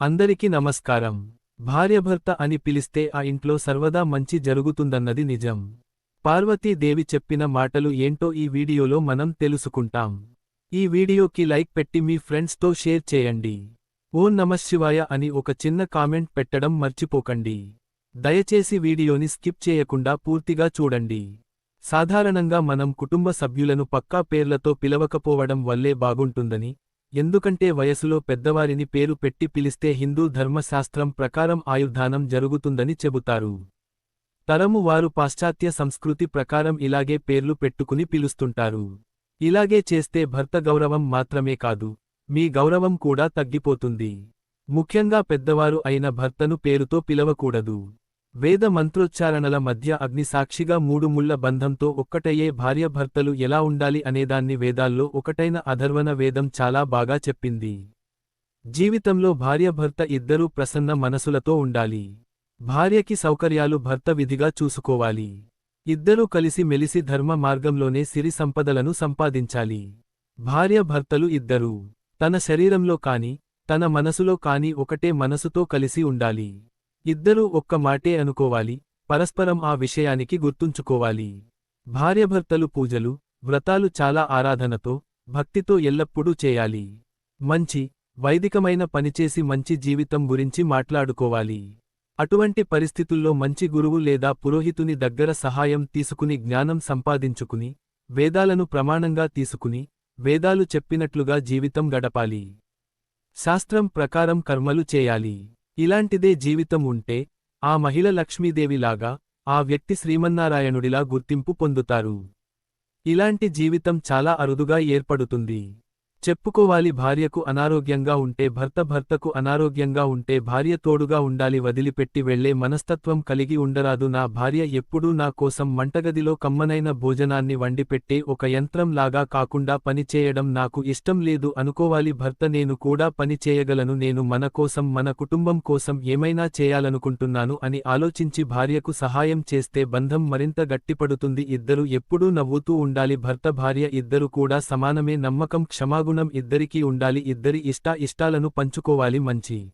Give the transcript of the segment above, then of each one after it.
అందరికీ నమస్కారం. భార్యభర్త అని పిలిస్తే ఆ ఇంట్లో సర్వదా మంచి జరుగుతుందన్నది నిజం. పార్వతీదేవి చెప్పిన మాటలు ఏంటో ఈ వీడియోలో మనం తెలుసుకుంటాం. ఈ వీడియోకి లైక్ పెట్టి మీ ఫ్రెండ్స్తో షేర్ చేయండి. ఓం నమశివాయ అని ఒక చిన్న కామెంట్ పెట్టడం మర్చిపోకండి. దయచేసి వీడియోని స్కిప్ చేయకుండా పూర్తిగా చూడండి. సాధారణంగా మనం కుటుంబ సభ్యులను పక్కా పేర్లతో పిలవకపోవడం వల్లే బాగుంటుందని ఎందుకంటే వయసులో పెద్దవారిని పేరు పెట్టి పిలిస్తే హిందూ ధర్మశాస్త్రం ప్రకారం ఆయుర్ధానం జరుగుతుందని చెబుతారు. తరము వారు పాశ్చాత్య సంస్కృతి ప్రకారం ఇలాగే పేర్లు పెట్టుకుని పిలుస్తుంటారు. ఇలాగే చేస్తే భర్త గౌరవం మాత్రమే కాదు మీ గౌరవం కూడా తగ్గిపోతుంది. ముఖ్యంగా పెద్దవారు అయిన భర్తను పేరుతో పిలవకూడదు. వేద మంత్రోచ్చారణల మధ్య అగ్నిసాక్షిగా మూడు ముళ్ళ బంధంతో ఒక్కటయ్యే భార్యభర్తలు ఎలా ఉండాలి అనేదాన్ని వేదాల్లో ఒకటైన అధర్వణ వేదం చాలా బాగా చెప్పింది. జీవితంలో భార్యభర్త ఇద్దరూ ప్రసన్న మనసులతో ఉండాలి. భార్యకి సౌకర్యాలు భర్త విధిగా చూసుకోవాలి. ఇద్దరూ కలిసి మెలిసి ధర్మ మార్గంలోనే సిరి సంపదలను సంపాదించాలి. భార్య భర్తలు ఇద్దరూ తన శరీరంలో కాని తన మనసులో కాని ఒకటే మనసుతో కలిసి ఉండాలి. ఇద్దరూ ఒక్క మాటే అనుకోవాలి పరస్పరం ఆ విషయానికి గుర్తుంచుకోవాలి. భార్యభర్తలు పూజలు వ్రతాలు చాలా ఆరాధనతో భక్తితో ఎల్లప్పుడూ చేయాలి. మంచి వైదికమైన పనిచేసి మంచి జీవితం గురించి మాట్లాడుకోవాలి. అటువంటి పరిస్థితుల్లో మంచి గురువు లేదా పురోహితుని దగ్గర సహాయం తీసుకుని జ్ఞానం సంపాదించుకుని వేదాలను ప్రమాణంగా తీసుకుని వేదాలు చెప్పినట్లుగా జీవితం గడపాలి. శాస్త్రం ప్రకారం కర్మలు చేయాలి. ఇలాంటిదే జీవితం ఉంటే ఆ మహిళ లక్ష్మీదేవిలాగా ఆ వ్యక్తి శ్రీమన్నారాయణుడిలా గుర్తింపు పొందుతారు. ఇలాంటి జీవితం చాలా అరుదుగా ఏర్పడుతుంది. చెప్పుకోవాలి భార్యకు అనారోగ్యంగా ఉంటే భర్త భర్తకు అనారోగ్యంగా ఉంటే భార్య తోడుగా ఉండాలి వదిలిపెట్టి వెళ్ళే మనస్తత్వం కలిగి ఉండరాదు. నా భార్య ఎప్పుడూ నా కోసం మంటగదిలో కమ్మనైన భోజనాన్ని వండిపెట్టే ఒక యంత్రం లాగా కాకుండా పనిచేయడం నాకు ఇష్టం లేదు. అనుకోవాలి భర్త నేను కూడా పని చేయగలను నేను మన కోసం మన కుటుంబం కోసం ఏమైనా చేయాలనుకుంటున్నాను అని ఆలోచించి భార్యకు సహాయం చేస్తే బంధం మరింత గట్టిపడుతుంది. ఇద్దరు ఎప్పుడూ నవ్వుతూ ఉండాలి. భర్త భార్య ఇద్దరు కూడా సమానమే నమ్మకం క్షమాగుణం ఇద్దరికీ ఉండాలి. ఇద్దరి ఇష్టా ఇష్టాలను పంచుకోవాలి మంచి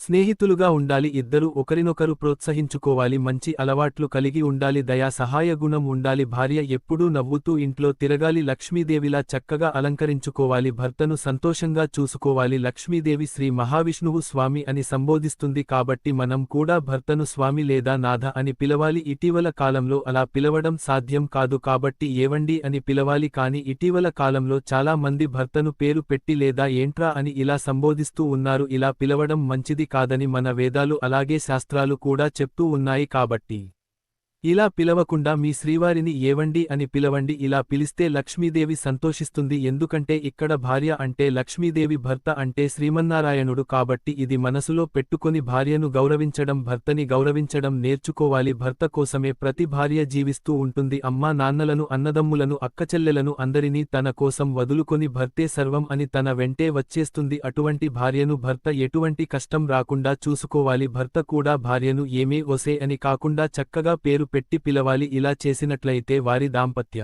స్నేహితులుగా ఉండాలి ఇద్దరు ఒకరినొకరు ప్రోత్సహించుకోవాలి మంచి అలవాట్లు కలిగి ఉండాలి దయా సహాయ గుణం ఉండాలి భార్య ఎప్పుడూ నవ్వుతూ ఇంట్లో తిరగాలి లక్ష్మీదేవిలా చక్కగా అలంకరించుకోవాలి భర్తను సంతోషంగా చూసుకోవాలి లక్ష్మీదేవి శ్రీ మహావిష్ణువు స్వామి అని సంబోధిస్తుంది కాబట్టి మనం కూడా భర్తను స్వామి లేదా నాథ అని పిలవాలి ఇటీవల కాలంలో అలా పిలవడం సాధ్యం కాదు కాబట్టి ఏవండి అని పిలవాలి కాని ఇటీవల కాలంలో చాలా మంది భర్తను పేరు పెట్టి లేదా ఏంట్రా అని ఇలా సంబోధిస్తూ ఉన్నారు ఇలా పిలవడం మంచిది కాదని మన వేదాలు అలాగే శాస్త్రాలు కూడా చెప్తూ ఉన్నాయి కాబట్టి. ఇలా పిలవకుండా మీ శ్రీవారిని ఏవండి అని పిలవండి ఇలా పిలిస్తే లక్ష్మీదేవి సంతోషిస్తుంది. ఎందుకంటే ఇక్కడ భార్య అంటే లక్ష్మీదేవి భర్త అంటే శ్రీమన్నారాయణుడు కాబట్టి ఇది మనసులో పెట్టుకొని భార్యను గౌరవించడం భర్తని గౌరవించడం నేర్చుకోవాలి. భర్త కోసమే ప్రతి భార్య జీవిస్తూ ఉంటుంది. అమ్మా నాన్నలను అన్నదమ్ములను అక్కచెల్లెలను అందరినీ తన కోసం వదులుకొని భర్తే సర్వం అని తన వెంటే వచ్చేస్తుంది. అటువంటి భార్యను భర్త ఎటువంటి కష్టం రాకుండా చూసుకోవాలి. భర్త కూడా భార్యను ఏమే ఒసే అని కాకుండా చక్కగా పేరు పెట్టి పిలవాలి ఇలా చేసినట్లయితే వారి దాంపత్య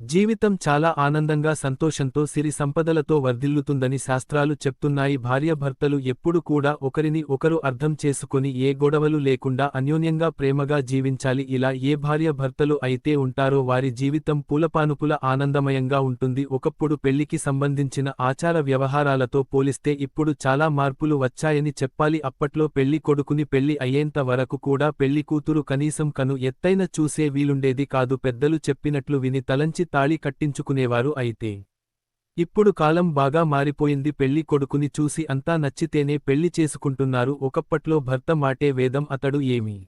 జీవితం చాలా ఆనందంగా సంతోషంతో సిరి సంపదలతో వర్ధిల్లుతుందని శాస్త్రాలు చెప్తున్నాయి. భార్యాభర్తలు ఎప్పుడు కూడా ఒకరిని ఒకరు అర్థం చేసుకుని ఏ గొడవలు లేకుండా అన్యోన్యంగా ప్రేమగా జీవించాలి. ఇలా ఏ భార్యాభర్తలు అయితే ఉంటారో వారి జీవితం పూలపానుపుల ఆనందమయంగా ఉంటుంది. ఒకప్పుడు పెళ్ళికి సంబంధించిన ఆచార వ్యవహారాలతో పోలిస్తే ఇప్పుడు చాలా మార్పులు వచ్చాయని చెప్పాలి. అప్పట్లో పెళ్ళి కొడుకుని పెళ్ళి అయ్యేంత వరకు కూడా పెళ్ళి కూతురు కనీసం కను ఎత్తైన చూసే వీలుండేది కాదు. పెద్దలు చెప్పినట్లు విని తలంచి తాళి కట్టించుకునేవారు అయితే. ఇప్పుడు కాలం బాగా మారిపోయింది పెళ్ళి కొడుకుని చూసి అంతా నచ్చితేనే పెళ్ళి చేసుకుంటున్నారు. ఒకప్పట్లో భర్త మాటే వేదం అతడు ఏమి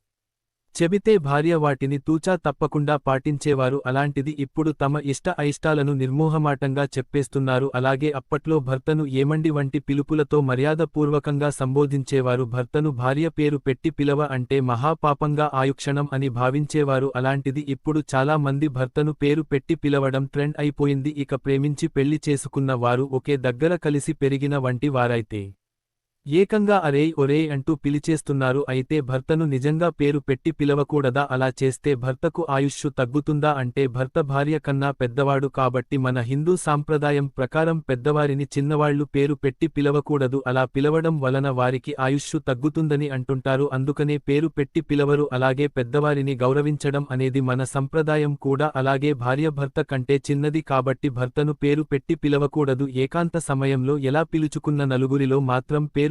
చెబితే భార్య వాటిని తూచా తప్పకుండా పాటించేవారు అలాంటిది ఇప్పుడు తమ ఇష్ట అయిష్టాలను నిర్మోహమాటంగా చెప్పేస్తున్నారు. అలాగే అప్పట్లో భర్తను ఏమండి వంటి పిలుపులతో మర్యాదపూర్వకంగా సంబోధించేవారు. భర్తను భార్య పేరు పెట్టి పిలవ అంటే మహాపాపంగా ఆయుక్షణం అని భావించేవారు. అలాంటిది ఇప్పుడు చాలా మంది భర్తను పేరు పెట్టి పిలవడం ట్రెండ్ అయిపోయింది. ఇక ప్రేమించి పెళ్ళి చేసుకున్న వారు ఒకే దగ్గర కలిసి పెరిగిన వంటి వారైతే ఏకంగా అరేయ్ ఒరేయ్ అంటూ పిలిచేస్తున్నారు అయితే భర్తను నిజంగా పేరు పెట్టి పిలవకూడదా? అలా చేస్తే భర్తకు ఆయుష్షు తగ్గుతుందా? అంటే భర్త భార్య కన్నా పెద్దవాడు కాబట్టి మన హిందూ సాంప్రదాయం ప్రకారం పెద్దవారిని చిన్నవాళ్ళు పేరు పెట్టి పిలవకూడదు. అలా పిలవడం వలన వారికి ఆయుష్షు తగ్గుతుందని అంటుంటారు. అందుకనే పేరు పెట్టి పిలవరు. అలాగే పెద్దవారిని గౌరవించడం అనేది మన సంప్రదాయం కూడా. అలాగే భార్య భర్త కంటే చిన్నది కాబట్టి భర్తను పేరు పెట్టి పిలవకూడదు. ఏకాంత సమయంలో ఎలా పిలుచుకున్న నలుగురిలో మాత్రం పేరు